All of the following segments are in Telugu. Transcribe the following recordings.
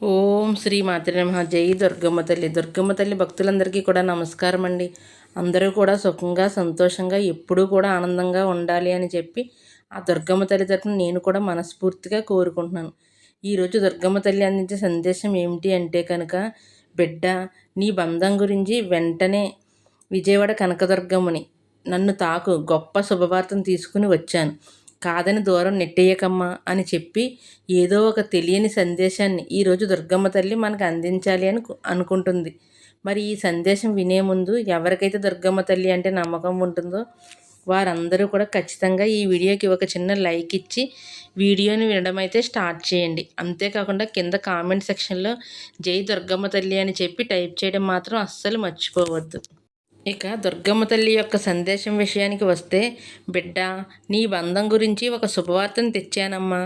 ఓం శ్రీ మాతృ నమ. జై దుర్గమ్మ తల్లి. దుర్గమ్మ తల్లి భక్తులందరికీ కూడా నమస్కారం అండి. అందరూ కూడా సుఖంగా సంతోషంగా ఎప్పుడూ కూడా ఆనందంగా ఉండాలి అని చెప్పి ఆ దుర్గమ్మ తల్లి తరఫున నేను కూడా మనస్ఫూర్తిగా కోరుకుంటున్నాను. ఈరోజు దుర్గమ్మ తల్లి అందించే సందేశం ఏమిటి అంటే కనుక బిడ్డ నీ బంధం గురించి వెంటనే విజయవాడ కనకదుర్గమ్మని నన్ను తాకు గొప్ప శుభవార్తను తీసుకుని వచ్చాను. కాదని దూరం నెట్టేయకమ్మా అని చెప్పి ఏదో ఒక తెలియని సందేశాన్ని ఈరోజు దుర్గమ్మ తల్లి మనకు అందించాలి అని అనుకుంటుంది. మరి ఈ సందేశం వినే ముందు ఎవరికైతే దుర్గమ్మ తల్లి అంటే నమ్మకం ఉంటుందో వారందరూ కూడా ఖచ్చితంగా ఈ వీడియోకి ఒక చిన్న లైక్ ఇచ్చి వీడియోని వినడం అయితే స్టార్ట్ చేయండి. అంతేకాకుండా కింద కామెంట్ సెక్షన్లో జై దుర్గమ్మ తల్లి అని చెప్పి టైప్ చేయడం మాత్రం అస్సలు మర్చిపోవద్దు. ఇక దుర్గమ్మ తల్లి యొక్క సందేశం విషయానికి వస్తే బిడ్డ నీ బంధం గురించి ఒక శుభవార్తను తెచ్చానమ్మా.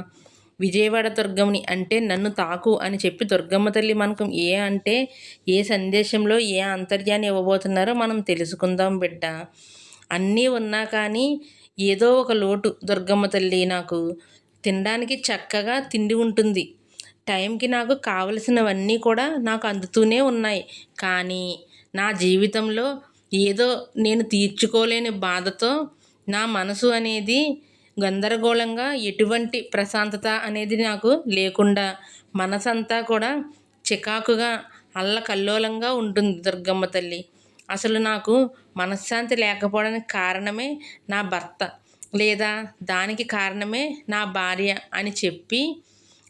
విజయవాడ దుర్గమ్మని అంటే నన్ను తాకు అని చెప్పి దుర్గమ్మ తల్లి మనకు ఏ అంటే ఏ సందేశంలో ఏ అంతర్యాన్ని ఇవ్వబోతున్నారో మనం తెలుసుకుందాం బిడ్డ. అన్నీ ఉన్నా కానీ ఏదో ఒక లోటు దుర్గమ్మ తల్లి నాకు. తినడానికి చక్కగా తిండి ఉంటుంది. టైంకి నాకు కావలసినవన్నీ కూడా నాకు అందుతూనే ఉన్నాయి. కానీ నా జీవితంలో ఏదో నేను తీర్చుకోలేని బాధతో నా మనసు అనేది గందరగోళంగా ఎటువంటి ప్రశాంతత అనేది నాకు లేకుండా మనసంతా కూడా చికాకుగా అల్లకల్లోలంగా ఉంటుంది దుర్గమ్మ తల్లి. అసలు నాకు మనశ్శాంతి లేకపోవడానికి కారణమే నా భర్త లేదా దానికి కారణమే నా భార్య అని చెప్పి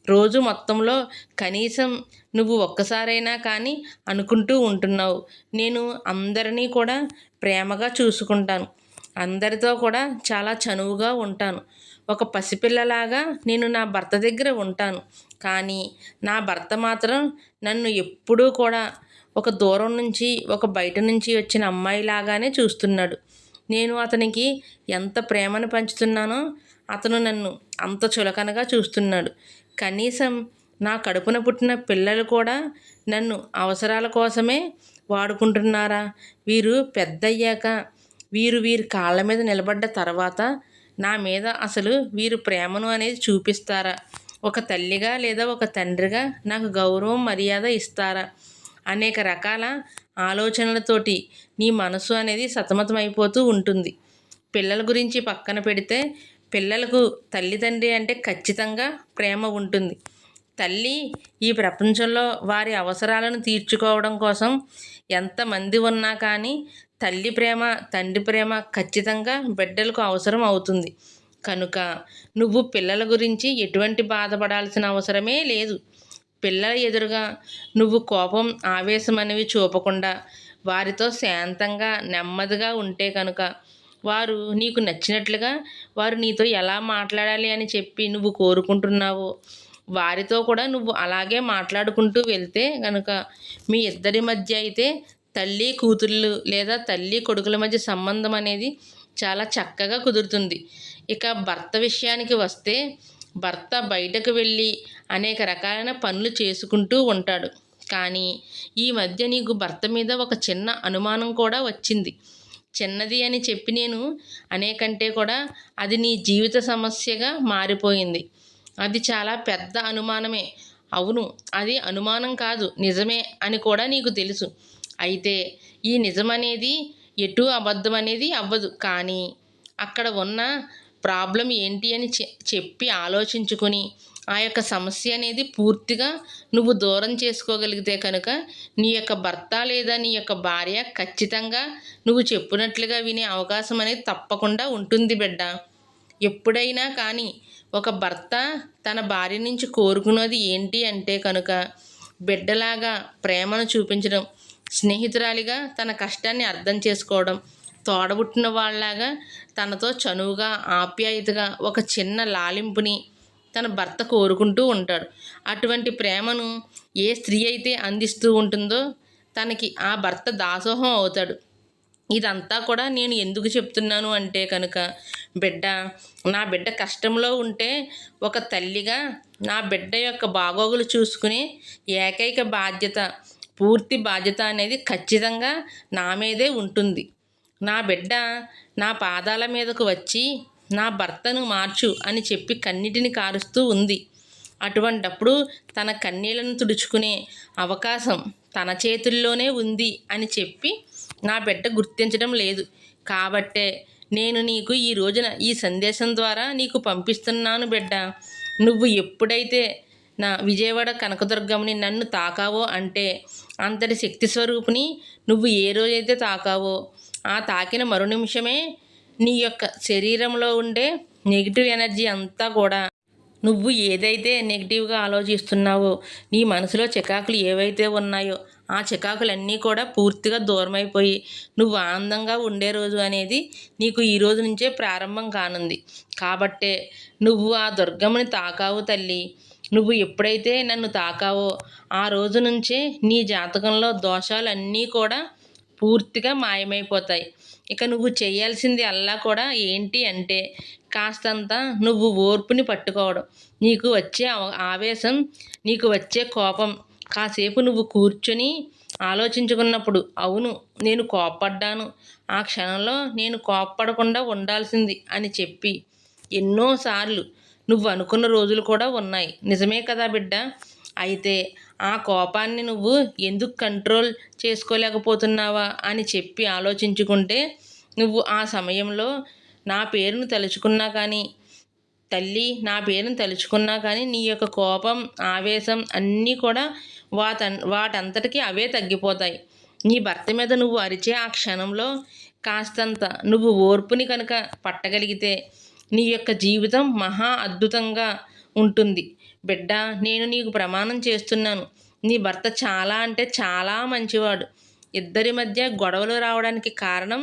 రోజు మొత్తంలో కనీసం నువ్వు ఒక్కసారైనా కానీ అనుకుంటూ ఉంటున్నావు. నేను అందరినీ కూడా ప్రేమగా చూసుకుంటాను. అందరితో కూడా చాలా చనువుగా ఉంటాను. ఒక పసిపిల్లలాగా నేను నా భర్త దగ్గర ఉంటాను. కానీ నా భర్త మాత్రం నన్ను ఎప్పుడూ కూడా ఒక దూరం నుంచి ఒక బయట నుంచి వచ్చిన అమ్మాయిలాగానే చూస్తున్నాడు. నేను అతనికి ఎంత ప్రేమను పంచుతున్నానో అతను నన్ను అంత చులకనగా చూస్తున్నాడు. కనీసం నా కడుపున పుట్టిన పిల్లలు కూడా నన్ను అవసరాల కోసమే వాడుకుంటున్నారా? వీరు పెద్దయ్యాక వీరు వీరి కాళ్ళ మీద నిలబడ్డ తర్వాత నా మీద అసలు వీరు ప్రేమను అనేది చూపిస్తారా? ఒక తల్లిగా లేదా ఒక తండ్రిగా నాకు గౌరవం మర్యాద ఇస్తారా? అనేక రకాల ఆలోచనలతోటి నీ మనసు అనేది సతమతమైపోతూ ఉంటుంది. పిల్లల గురించి పక్కన పెడితే పిల్లలకు తల్లిదండ్రి అంటే ఖచ్చితంగా ప్రేమ ఉంటుంది. తల్లి ఈ ప్రపంచంలో వారి అవసరాలను తీర్చుకోవడం కోసం ఎంతమంది ఉన్నా కానీ తల్లి ప్రేమ తండ్రి ప్రేమ ఖచ్చితంగా బిడ్డలకు అవసరం అవుతుంది. కనుక నువ్వు పిల్లల గురించి ఎటువంటి బాధపడాల్సిన అవసరమే లేదు. పిల్లల ఎదురుగా నువ్వు కోపం ఆవేశం అనేవి చూపకుండా వారితో శాంతంగా నెమ్మదిగా ఉంటే కనుక వారు నీకు నచ్చినట్లుగా వారు నీతో ఎలా మాట్లాడాలి అని చెప్పి నువ్వు కోరుకుంటున్నావో వారితో కూడా నువ్వు అలాగే మాట్లాడుకుంటూ వెళ్తే కనుక మీ ఇద్దరి మధ్య అయితే తల్లి కూతుళ్ళు లేదా తల్లి కొడుకుల మధ్య సంబంధం అనేది చాలా చక్కగా కుదురుతుంది. ఇక భర్త విషయానికి వస్తే భర్త బయటకు వెళ్ళి అనేక రకాలైన పనులు చేసుకుంటూ ఉంటాడు. కానీ ఈ మధ్య నీకు భర్త మీద ఒక చిన్న అనుమానం కూడా వచ్చింది. చిన్నది అని చెప్పి నేను అనేకంటే కూడా అది నీ జీవిత సమస్యగా మారిపోయింది. అది చాలా పెద్ద అనుమానమే. అవును అది అనుమానం కాదు నిజమే అని కూడా నీకు తెలుసు. అయితే ఈ నిజం అనేది ఎటు అబద్ధం అనేది అవ్వదు. కానీ అక్కడ ఉన్న ప్రాబ్లం ఏంటి అని చెప్పి ఆలోచించుకొని ఆ యొక్క సమస్య అనేది పూర్తిగా నువ్వు దూరం చేసుకోగలిగితే కనుక నీ యొక్క భర్త లేదా నీ యొక్క భార్య ఖచ్చితంగా నువ్వు చెప్పినట్లుగా వినే అవకాశం అనేది తప్పకుండా ఉంటుంది బిడ్డ. ఎప్పుడైనా కానీ ఒక భర్త తన భార్య నుంచి కోరుకున్నది ఏంటి అంటే కనుక బిడ్డలాగా ప్రేమను చూపించడం స్నేహితురాలిగా తన కష్టాన్ని అర్థం చేసుకోవడం తోడబుట్టిన వాళ్ళలాగా తనతో చనువుగా ఆప్యాయతగా ఒక చిన్న లాలింపుని తన భర్త కోరుకుంటూ ఉంటాడు. అటువంటి ప్రేమను ఏ స్త్రీ అయితే అందిస్తూ ఉంటుందో తనకి ఆ భర్త దాసోహం అవుతాడు. ఇదంతా కూడా నేను ఎందుకు చెప్తున్నాను అంటే కనుక బిడ్డ నా బిడ్డ కష్టంలో ఉంటే ఒక తల్లిగా నా బిడ్డ యొక్క బాగోగులు చూసుకునే ఏకైక బాధ్యత పూర్తి బాధ్యత అనేది ఖచ్చితంగా నా మీదే ఉంటుంది. నా బిడ్డ నా పాదాల మీదకు వచ్చి నా భర్తను మార్చు అని చెప్పి కన్నిటిని కారుస్తూ ఉంది. అటువంటప్పుడు తన కన్నీళ్ళను తుడుచుకునే అవకాశం తన చేతుల్లోనే ఉంది అని చెప్పి నా బిడ్డ గుర్తించడం లేదు. కాబట్టే నేను నీకు ఈ రోజున ఈ సందేశం ద్వారా నీకు పంపిస్తున్నాను బిడ్డ. నువ్వు ఎప్పుడైతే నా విజయవాడ కనకదుర్గమ్మని నన్ను తాకావో అంటే అంతటి శక్తి స్వరూపుని నువ్వు ఏ రోజైతే తాకావో ఆ తాకిన మరు నిమిషమే నీ యొక్క శరీరంలో ఉండే నెగిటివ్ ఎనర్జీ అంతా కూడా నువ్వు ఏదైతే నెగిటివ్గా ఆలోచిస్తున్నావో నీ మనసులో చికాకులు ఏవైతే ఉన్నాయో ఆ చికాకులన్నీ కూడా పూర్తిగా దూరమైపోయి నువ్వు ఆనందంగా ఉండే రోజు అనేది నీకు ఈ రోజు నుంచే ప్రారంభం కానుంది. కాబట్టే నువ్వు ఆ దుర్గమ్మని తాకావు తల్లి. నువ్వు ఎప్పుడైతే నన్ను తాకావో ఆ రోజు నుంచే నీ జాతకంలో దోషాలన్నీ కూడా పూర్తిగా మాయమైపోతాయి. ఇక నువ్వు చేయాల్సింది అల్లా కూడా ఏంటి అంటే కాస్తంత నువ్వు ఓర్పుని పట్టుకోవడం. నీకు వచ్చే ఆవేశం నీకు వచ్చే కోపం కాసేపు నువ్వు కూర్చొని ఆలోచించుకున్నప్పుడు అవును నేను కోప్పడ్డాను. ఆ క్షణంలో నేను కోప్పడకుండా ఉండాల్సింది అని చెప్పి ఎన్నోసార్లు నువ్వు అనుకున్న రోజులు కూడా ఉన్నాయి. నిజమే కదా బిడ్డ? అయితే ఆ కోపాన్ని నువ్వు ఎందుకు కంట్రోల్ చేసుకోలేకపోతున్నావా అని చెప్పి ఆలోచించుకుంటే నువ్వు ఆ సమయంలో నా పేరును తలుచుకున్నా కానీ తల్లి నా పేరును తలుచుకున్నా కానీ నీ యొక్క కోపం ఆవేశం అన్నీ కూడా వాట వాటంతటికీ అవే తగ్గిపోతాయి. నీ భర్త మీద నువ్వు అరిచే ఆ క్షణంలో కాస్తంత నువ్వు ఓర్పుని కనుక పట్టగలిగితే నీ యొక్క జీవితం మహా అద్భుతంగా ఉంటుంది. బిడ్డ నేను నీకు ప్రమాణం చేస్తున్నాను. నీ భర్త చాలా అంటే చాలా మంచివాడు. ఇద్దరి మధ్య గొడవలు రావడానికి కారణం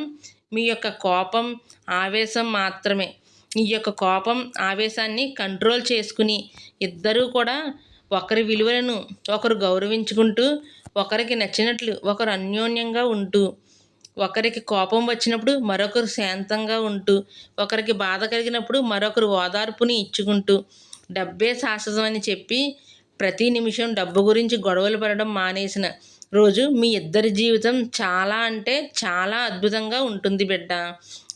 మీ యొక్క కోపం ఆవేశం మాత్రమే. ఈ యొక్క కోపం ఆవేశాన్ని కంట్రోల్ చేసుకుని ఇద్దరూ కూడా ఒకరి విలువలను ఒకరు గౌరవించుకుంటూ ఒకరికి నచ్చినట్లు ఒకరు అన్యోన్యంగా ఉంటూ ఒకరికి కోపం వచ్చినప్పుడు మరొకరు శాంతంగా ఉంటూ ఒకరికి బాధ కలిగినప్పుడు మరొకరు ఓదార్పుని ఇచ్చుకుంటూ డబ్బే శాశ్వతం అని చెప్పి ప్రతి నిమిషం డబ్బు గురించి గొడవలు పడడం మానేసిన రోజు మీ ఇద్దరి జీవితం చాలా అంటే చాలా అద్భుతంగా ఉంటుంది బిడ్డ.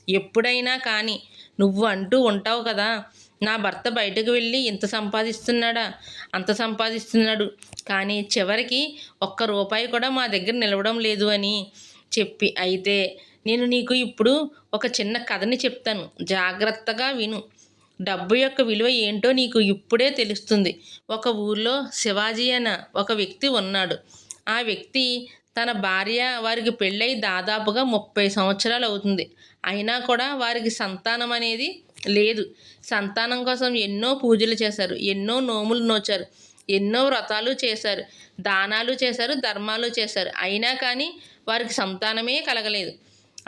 ఎప్పుడైనా కానీ నువ్వు అంటూ ఉంటావు కదా నా భర్త బయటకు వెళ్ళి ఇంత సంపాదిస్తున్నాడా అంత సంపాదిస్తున్నాడు కానీ చివరికి ఒక్క రూపాయి కూడా మా దగ్గర నిలవడం లేదు అని చెప్పి అయితే నేను నీకు ఇప్పుడు ఒక చిన్న కథని చెప్తాను. జాగ్రత్తగా విను. డబ్బు యొక్క విలువ ఏంటో నీకు ఇప్పుడే తెలుస్తుంది. ఒక ఊర్లో శివాజీ అన్న ఒక వ్యక్తి ఉన్నాడు. ఆ వ్యక్తి తన భార్య వారికి పెళ్ళై దాదాపుగా ముప్పై సంవత్సరాలు అవుతుంది. అయినా కూడా వారికి సంతానం అనేది లేదు. సంతానం కోసం ఎన్నో పూజలు చేశారు. ఎన్నో నోములు నోచారు. ఎన్నో వ్రతాలు చేశారు. దానాలు చేశారు. ధర్మాలు చేశారు. అయినా కానీ వారికి సంతానమే కలగలేదు.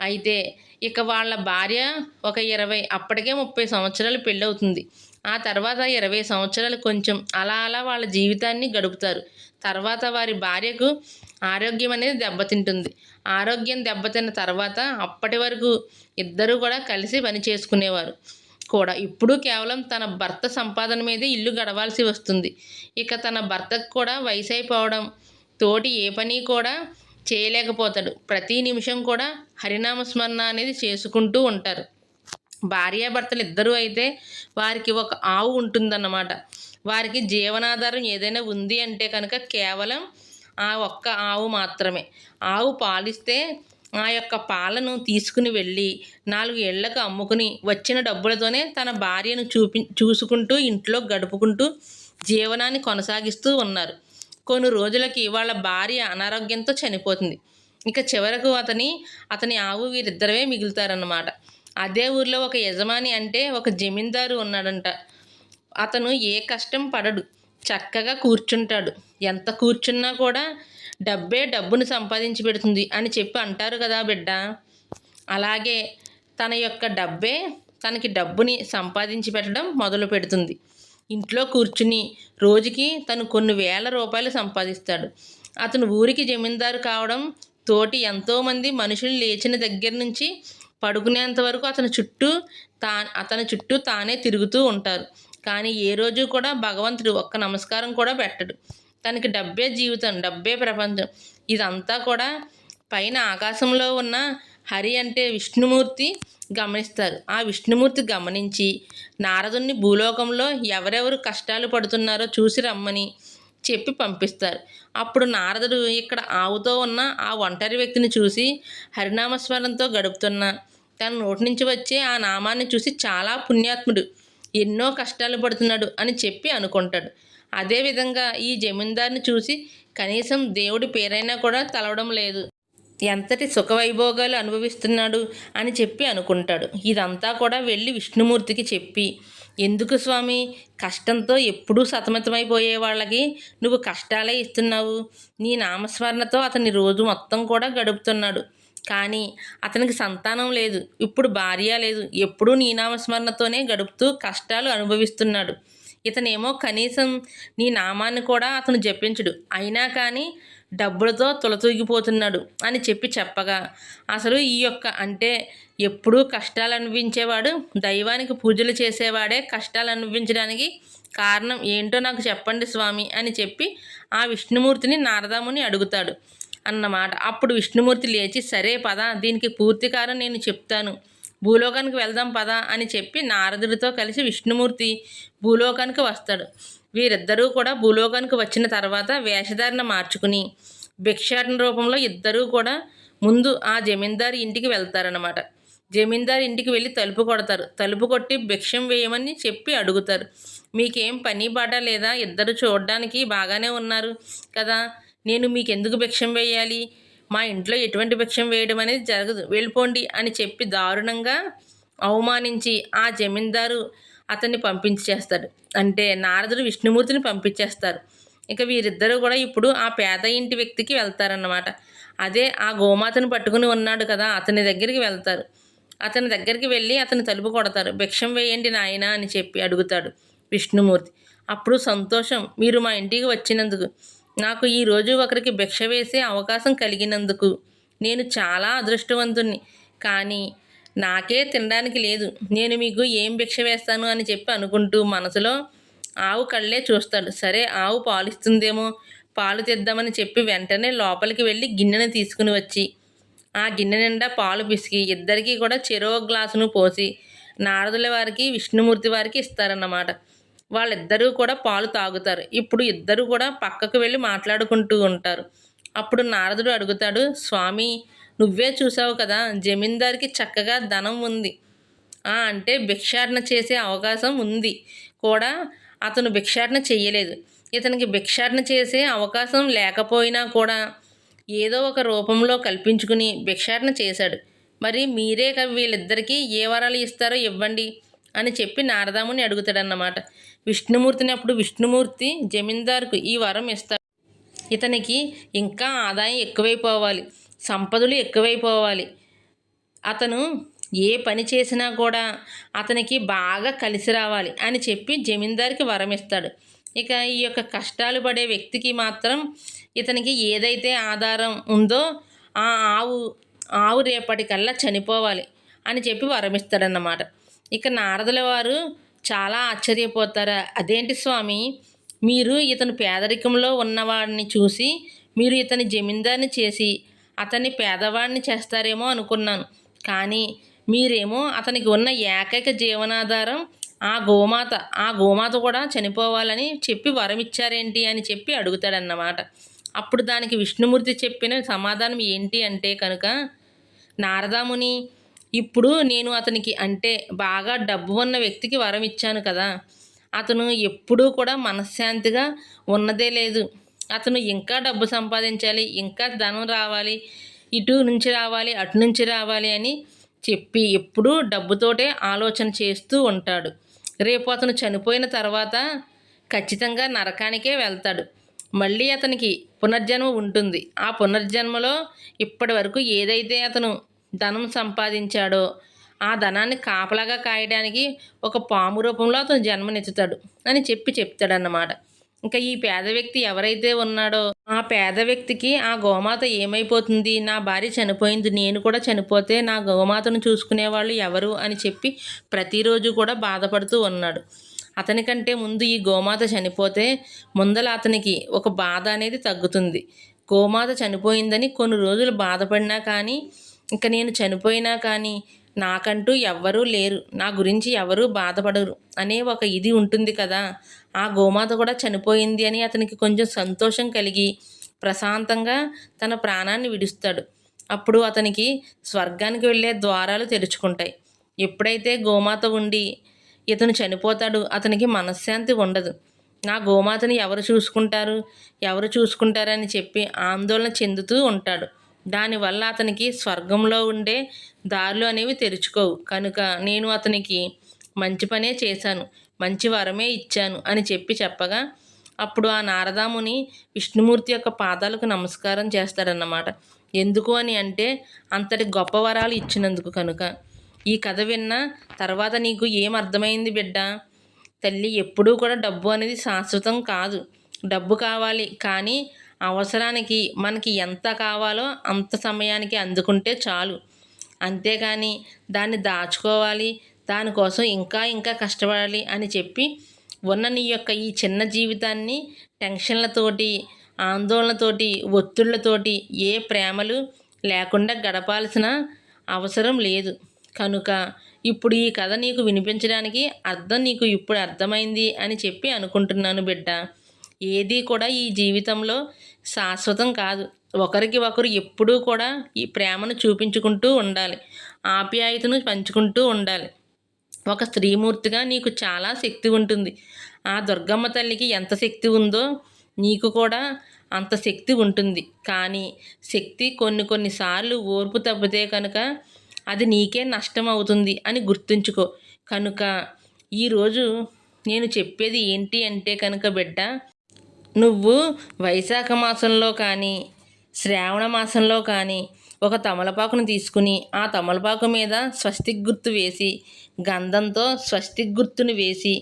అయితే ఇక వాళ్ళ భార్య ఒక ఇరవై అప్పటికే ముప్పై సంవత్సరాలు పెళ్ళవుతుంది. ఆ తర్వాత ఇరవై సంవత్సరాలు కొంచెం అలా అలా వాళ్ళ జీవితాన్ని గడుపుతారు. తర్వాత వారి భార్యకు ఆరోగ్యం అనేది దెబ్బతింటుంది. ఆరోగ్యం దెబ్బతిన్న తర్వాత అప్పటి వరకు ఇద్దరూ కూడా కలిసి పని చేసుకునేవారు. కూడా ఇప్పుడు కేవలం తన భర్త సంపాదన మీదే ఇల్లు గడవాల్సి వస్తుంది. ఇక తన భర్తకు కూడా వయసు అయిపోవడం తోటి ఏ పని కూడా చేయలేకపోతాడు. ప్రతి నిమిషం కూడా హరినామ స్మరణ అనేది చేసుకుంటూ ఉంటారు. భార్యాభర్తలు ఇద్దరూ అయితే వారికి ఒక ఆవు ఉంటుందన్నమాట. వారికి జీవనాధారం ఏదైనా ఉంది అంటే కనుక కేవలం ఆ ఒక్క ఆవు మాత్రమే. ఆవు పాలిస్తే ఆ యొక్క పాలను తీసుకుని వెళ్ళి నాలుగు ఏళ్ళకు అమ్ముకుని వచ్చిన డబ్బులతోనే తన భార్యను చూపి చూసుకుంటూ ఇంట్లో గడుపుకుంటూ జీవనాన్ని కొనసాగిస్తూ ఉన్నారు. కొన్ని రోజులకి వాళ్ళ భార్య అనారోగ్యంతో చనిపోతుంది. ఇక చివరకు అతని అతని ఆవు వీరిద్దరమే మిగులుతారన్నమాట. అదే ఊర్లో ఒక యజమాని అంటే ఒక జమీందారు ఉన్నాడంట. అతను ఏ కష్టం పడడు. చక్కగా కూర్చుంటాడు. ఎంత కూర్చున్నా కూడా డబ్బే డబ్బును సంపాదించి పెడుతుంది అని చెప్పి అంటారు కదా బిడ్డ. అలాగే తన యొక్క డబ్బే తనకి డబ్బుని సంపాదించి పెట్టడం మొదలు పెడుతుంది ఇంట్లో కూర్చుని రోజుకి తను కొన్ని వేల రూపాయలు సంపాదిస్తాడు. అతను ఊరికి జమీందారు కావడం తోటి ఎంతోమంది మనుషులు లేచిన దగ్గర నుంచి పడుకునేంత వరకు అతని చుట్టూ తా అతని చుట్టూ తానే తిరుగుతూ ఉంటారు. కానీ ఏ రోజు కూడా భగవంతుడు ఒక్క నమస్కారం కూడా పెట్టడు. తనకి డబ్బే జీవితం డబ్బే ప్రపంచం. ఇదంతా కూడా పైన ఆకాశంలో ఉన్న హరి అంటే విష్ణుమూర్తి గమనిస్తారు. ఆ విష్ణుమూర్తి గమనించి నారదుని భూలోకంలో ఎవరెవరు కష్టాలు పడుతున్నారో చూసి రమ్మని చెప్పి పంపిస్తారు. అప్పుడు నారదుడు ఇక్కడ ఆవుతో ఉన్న ఆ ఒంటరి వ్యక్తిని చూసి హరినామస్వరంతో గడుపుతున్న తన నోటి నుంచి వచ్చే ఆ నామాన్ని చూసి చాలా పుణ్యాత్ముడు ఎన్నో కష్టాలు పడుతున్నాడు అని చెప్పి అనుకుంటాడు. అదేవిధంగా ఈ జమీందార్ని చూసి కనీసం దేవుడి పేరైనా కూడా తలవడం లేదు. ఎంతటి సుఖవైభోగాలు అనుభవిస్తున్నాడు అని చెప్పి అనుకుంటాడు. ఇదంతా కూడా వెళ్ళి విష్ణుమూర్తికి చెప్పి ఎందుకు స్వామి కష్టంతో ఎప్పుడూ సతమతమైపోయే వాళ్ళకి నువ్వు కష్టాలే ఇస్తున్నావు. నీ నామస్మరణతో అతని రోజు మొత్తం కూడా గడుపుతున్నాడు. కానీ అతనికి సంతానం లేదు. ఇప్పుడు భార్య లేదు. ఎప్పుడూ నీ నామస్మరణతోనే గడుపుతూ కష్టాలు అనుభవిస్తున్నాడు. ఇతనేమో కనీసం నీ నామాన్ని కూడా అతను జపించడు. అయినా కానీ డబ్బులతో తులతూగిపోతున్నాడు అని చెప్పి చెప్పగా అసలు ఈ యొక్క అంటే ఎప్పుడూ కష్టాలు అనుభవించేవాడు దైవానికి పూజలు చేసేవాడే కష్టాలు అనుభవించడానికి కారణం ఏంటో నాకు చెప్పండి స్వామి అని చెప్పి ఆ విష్ణుమూర్తిని నారదాముని అడుగుతాడు అన్నమాట. అప్పుడు విష్ణుమూర్తి లేచి సరే పద దీనికి పూర్తి కారణం నేను చెప్తాను. భూలోకానికి వెళ్దాం పదా అని చెప్పి నారదుడితో కలిసి విష్ణుమూర్తి భూలోకానికి వస్తాడు. వీరిద్దరూ కూడా భూలోకానికి వచ్చిన తర్వాత వేషధారణ మార్చుకుని భిక్షాటన రూపంలో ఇద్దరూ కూడా ముందు ఆ జమీందారు ఇంటికి వెళ్తారనమాట జమీందారు ఇంటికి వెళ్ళి తలుపు కొడతారు. తలుపు కొట్టి భిక్షం వేయమని చెప్పి అడుగుతారు. మీకేం పని పాట లేదా? ఇద్దరు చూడడానికి బాగానే ఉన్నారు కదా. నేను మీకు ఎందుకు భిక్షం వేయాలి? మా ఇంట్లో ఎటువంటి భిక్షం వేయడం అనేది జరగదు. వెళ్ళిపోండి అని చెప్పి దారుణంగా అవమానించి ఆ జమీందారు అతన్ని పంపించేస్తాడు. అంటే నారదుడు విష్ణుమూర్తిని పంపించేస్తారు. ఇక వీరిద్దరూ కూడా ఇప్పుడు ఆ పేద ఇంటి వ్యక్తికి వెళ్తారన్నమాట. అదే ఆ గోమాతను పట్టుకుని ఉన్నాడు కదా అతని దగ్గరికి వెళ్తారు. అతని దగ్గరికి వెళ్ళి అతని తలుపు కొడతారు. భిక్షం వేయండి నాయన అని చెప్పి అడుగుతాడు విష్ణుమూర్తి. అప్పుడు సంతోషం మీరు మా ఇంటికి వచ్చినందుకు నాకు ఈరోజు ఒకరికి భిక్ష వేసే అవకాశం కలిగినందుకు నేను చాలా అదృష్టవంతుణ్ణి. కానీ నాకే తినడానికి లేదు. నేను మీకు ఏం భిక్ష వేస్తాను అని చెప్పి అనుకుంటూ మనసులో ఆవు కళ్ళే చూస్తాడు. సరే ఆవు పాలిస్తుందేమో? పాలు తెద్దామని చెప్పి వెంటనే లోపలికి వెళ్ళి గిన్నెను తీసుకుని వచ్చి ఆ గిన్నె నిండా పాలు పిసికి ఇద్దరికీ కూడా చెరో గ్లాసును పోసి నారదుల వారికి విష్ణుమూర్తి వారికి ఇస్తారన్నమాట. వాళ్ళిద్దరూ కూడా పాలు తాగుతారు. ఇప్పుడు ఇద్దరు కూడా పక్కకు వెళ్ళి మాట్లాడుకుంటూ ఉంటారు. అప్పుడు నారదుడు అడుగుతాడు స్వామి నువ్వే చూసావు కదా జమీందారికి చక్కగా ధనం ఉంది. అంటే భిక్షాటన చేసే అవకాశం ఉంది. కూడా అతను భిక్షాటన చేయలేదు ఇతనికి భిక్షాటన చేసే అవకాశం లేకపోయినా కూడా ఏదో ఒక రూపంలో కల్పించుకుని భిక్షాటన చేశాడు. మరి మీరే వీళ్ళిద్దరికీ ఏ వరాలు ఇస్తారో ఇవ్వండి. అని చెప్పి నారదాముని అడుగుతాడన్నమాట. విష్ణుమూర్తిని అప్పుడు విష్ణుమూర్తి జమీందారుకు ఈ వరం ఇస్తాడు. ఇతనికి ఇంకా ఆదాయం ఎక్కువైపోవాలి సంపదలు ఎక్కువైపోవాలి. అతను ఏ పని చేసినా కూడా అతనికి బాగా కలిసి రావాలి అని చెప్పి జమీందారికి వరం ఇస్తాడు. ఇక ఈ యొక్క కష్టాలు పడే వ్యక్తికి మాత్రం ఇతనికి ఏదైతే ఆధారం ఉందో ఆ ఆవు ఆవు రేపటికల్లా చనిపోవాలి అని చెప్పి వరమిస్తాడన్నమాట ఇక నారదుల వారు చాలా ఆశ్చర్యపోతారా? అదేంటి స్వామి? మీరు ఇతను పేదరికంలో ఉన్నవాడిని చూసి మీరు ఇతని జమీందారిని చేసి అతన్ని పేదవాడిని చేస్తారేమో అనుకున్నాను. కానీ మీరేమో అతనికి ఉన్న ఏకైక జీవనాధారం ఆ గోమాత ఆ గోమాత కూడా చనిపోవాలని చెప్పి వరం ఇచ్చారేంటి అని చెప్పి అడుగుతాడన్నమాట. అప్పుడు దానికి విష్ణుమూర్తి చెప్పిన సమాధానం ఏంటి అంటే కనుక నారదాముని ఇప్పుడు నేను అతనికి అంటే బాగా డబ్బు ఉన్న వ్యక్తికి వరం ఇచ్చాను కదా అతను ఎప్పుడూ కూడా మనశ్శాంతిగా ఉన్నదే లేదు. అతను ఇంకా డబ్బు సంపాదించాలి ఇంకా ధనం రావాలి ఇటు నుంచి రావాలి అటు నుంచి రావాలి అని చెప్పి ఎప్పుడూ డబ్బుతోటే ఆలోచన చేస్తూ ఉంటాడు. రేపు అతను చనిపోయిన తర్వాత ఖచ్చితంగా నరకానికే వెళ్తాడు. మళ్ళీ అతనికి పునర్జన్మ ఉంటుంది. ఆ పునర్జన్మలో ఇప్పటి వరకు ఏదైతే అతను ధనం సంపాదించాడో ఆ ధనాన్ని కాపలాగా కాయడానికి ఒక పాము రూపంలో అతను జన్మనెత్తుతాడు అని చెప్పి చెప్తాడన్నమాట. ఇంకా ఈ పేద వ్యక్తి ఎవరైతే ఉన్నాడో ఆ పేద వ్యక్తికి ఆ గోమాత ఏమైపోతుంది? నా భార్య చనిపోయింది నేను కూడా చనిపోతే నా గోమాతను చూసుకునే వాళ్ళు ఎవరు? అని చెప్పి ప్రతిరోజు కూడా బాధపడుతూ ఉన్నాడు. అతనికంటే ముందు ఈ గోమాత చనిపోతే ముందల అతనికి ఒక బాధ అనేది తగ్గుతుంది. గోమాత చనిపోయిందని కొన్ని రోజులు బాధపడినా కానీ ఇక నేను చనిపోయినా కానీ నాకంటూ ఎవ్వరూ లేరు. నా గురించి ఎవరూ బాధపడరు. అనే ఒక ఇది ఉంటుంది కదా. ఆ గోమాత కూడా చనిపోయింది అని అతనికి కొంచెం సంతోషం కలిగి ప్రశాంతంగా తన ప్రాణాన్ని విడుస్తాడు. అప్పుడు అతనికి స్వర్గానికి వెళ్ళే ద్వారాలు తెరుచుకుంటాయి. ఎప్పుడైతే గోమాత ఉండి ఇతను చనిపోతాడు అతనికి మనశ్శాంతి ఉండదు. నా గోమాతని ఎవరు చూసుకుంటారు? ఎవరు చూసుకుంటారని చెప్పి ఆందోళన చెందుతూ ఉంటాడు. దానివల్ల అతనికి స్వర్గంలో ఉండే దారులు అనేవి తెరుచుకోవు. కనుక నేను అతనికి మంచి పనే చేశాను. మంచి వరమే ఇచ్చాను అని చెప్పి చెప్పగా అప్పుడు ఆ నారదాముని విష్ణుమూర్తి యొక్క పాదాలకు నమస్కారం చేస్తాడన్నమాట. ఎందుకు అని అంటే అంతటి గొప్ప వరాలు ఇచ్చినందుకు కనుక. ఈ కథ విన్న తర్వాత నీకు ఏం అర్థమైంది బిడ్డ? తల్లి ఎప్పుడూ కూడా డబ్బు అనేది శాశ్వతం కాదు. డబ్బు కావాలి కానీ అవసరానికి మనకి ఎంత కావాలో అంత సమయానికి అందుకుంటే చాలు. అంతేగాని దాన్ని దాచుకోవాలి దానికోసం ఇంకా ఇంకా కష్టపడాలి అని చెప్పి ఉన్న నీ యొక్క ఈ చిన్న జీవితాన్ని టెన్షన్లతోటి ఆందోళనతోటి ఒత్తిళ్ళతోటి ఏ ప్రేమలు లేకుండా గడపాల్సిన అవసరం లేదు. కనుక ఇప్పుడు ఈ కథ నీకు వినిపించడానికి అర్థం నీకు ఇప్పుడు అర్థమైంది అని చెప్పి అనుకుంటున్నాను బిడ్డ. ఏది కూడా ఈ జీవితంలో శాశ్వతం కాదు. ఒకరికి ఒకరు ఎప్పుడూ కూడా ఈ ప్రేమను చూపించుకుంటూ ఉండాలి. ఆప్యాయతను పంచుకుంటూ ఉండాలి. ఒక స్త్రీమూర్తిగా నీకు చాలా శక్తి ఉంటుంది. ఆ దుర్గమ్మ తల్లికి ఎంత శక్తి ఉందో నీకు కూడా అంత శక్తి ఉంటుంది. కానీ శక్తి కొన్ని కొన్నిసార్లు ఓర్పు తప్పితే కనుక అది నీకే నష్టం అవుతుంది అని గుర్తుంచుకో. కనుక ఈరోజు నేను చెప్పేది ఏంటి అంటే కనుక బిడ్డ నువ్వు వైశాఖ మాసంలో కానీ శ్రావణ మాసంలో కానీ ఒక తమలపాకును తీసుకుని ఆ తమలపాకు మీద స్వస్తిక్ గుర్తు వేసి గంధంతో స్వస్తిక్ గుర్తును వేసి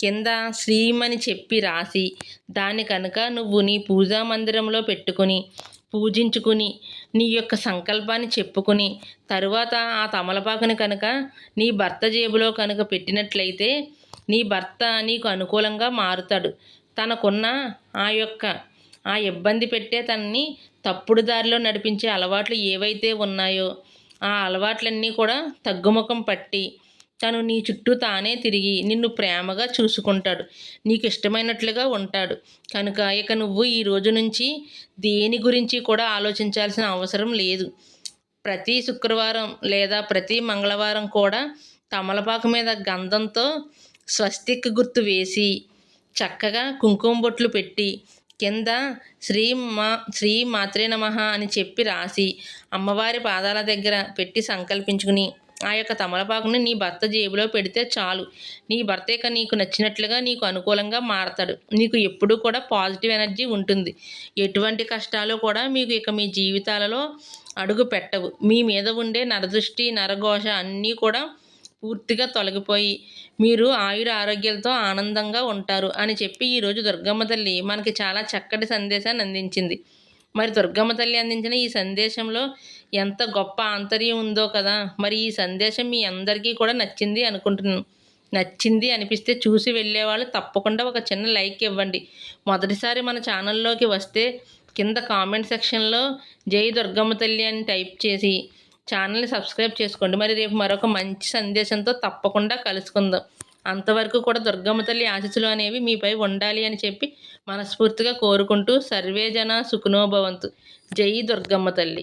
కింద శ్రీమని చెప్పి రాసి దాన్ని కనుక నువ్వు నీ పూజా మందిరంలో పెట్టుకుని పూజించుకుని నీ యొక్క సంకల్పాన్ని చెప్పుకుని తరువాత ఆ తమలపాకుని కనుక నీ భర్త జేబులో కనుక పెట్టినట్లయితే నీ భర్త నీకు అనుకూలంగా మారుతాడు. తనకున్న ఆ యొక్క ఆ ఇబ్బంది పెట్టే తనని తప్పుడు దారిలో నడిపించే అలవాట్లు ఏవైతే ఉన్నాయో ఆ అలవాట్లన్నీ కూడా తగ్గుముఖం పట్టి తను నీ చుట్టూ తానే తిరిగి నిన్ను ప్రేమగా చూసుకుంటాడు. నీకు ఇష్టమైనట్లుగా ఉంటాడు. కనుక ఇక నువ్వు ఈ రోజు నుంచి దేని గురించి కూడా ఆలోచించాల్సిన అవసరం లేదు. ప్రతి శుక్రవారం లేదా ప్రతి మంగళవారం కూడా తమలపాకు మీద గంధంతో స్వస్తిక్ గుర్తు వేసి చక్కగా కుంకుమ బొట్లు పెట్టి కింద శ్రీ మా శ్రీ మాత్రే నమ అని చెప్పి రాసి అమ్మవారి పాదాల దగ్గర పెట్టి సంకల్పించుకుని ఆ యొక్క తమలపాకుని నీ భర్త జేబులో పెడితే చాలు. నీ భర్త ఇక నీకు నచ్చినట్లుగా నీకు అనుకూలంగా మారతాడు. నీకు ఎప్పుడూ కూడా పాజిటివ్ ఎనర్జీ ఉంటుంది. ఎటువంటి కష్టాలు కూడా మీకు ఇక మీ జీవితాలలో అడుగు పెట్టవు. మీ మీద ఉండే నరదృష్టి నరఘోష అన్నీ కూడా పూర్తిగా తొలగిపోయి మీరు ఆయుర ఆరోగ్యాలతో ఆనందంగా ఉంటారు అని చెప్పి ఈరోజు దుర్గమ్మ తల్లి మనకి చాలా చక్కటి సందేశాన్ని అందించింది. మరి దుర్గమ్మ తల్లి అందించిన ఈ సందేశంలో ఎంత గొప్ప ఆంతర్యం ఉందో కదా! మరి ఈ సందేశం మీ అందరికీ కూడా నచ్చింది అనుకుంటున్నాను. నచ్చింది అనిపిస్తే చూసి వెళ్ళేవాళ్ళు తప్పకుండా ఒక చిన్న లైక్ ఇవ్వండి. మొదటిసారి మన ఛానల్లోకి వస్తే కింద కామెంట్ సెక్షన్లో జై దుర్గమ్మ తల్లి అని టైప్ చేసి ఛానల్ని సబ్స్క్రైబ్ చేసుకోండి. మరి రేపు మరొక మంచి సందేశంతో తప్పకుండా కలుసుకుందాం. అంతవరకు కూడా దుర్గమ్మ తల్లి ఆశీస్సులు అనేవి మీపై ఉండాలి అని చెప్పి మనస్ఫూర్తిగా కోరుకుంటూ సర్వేజన సుఖనోభవంతు జై దుర్గమ్మ తల్లి.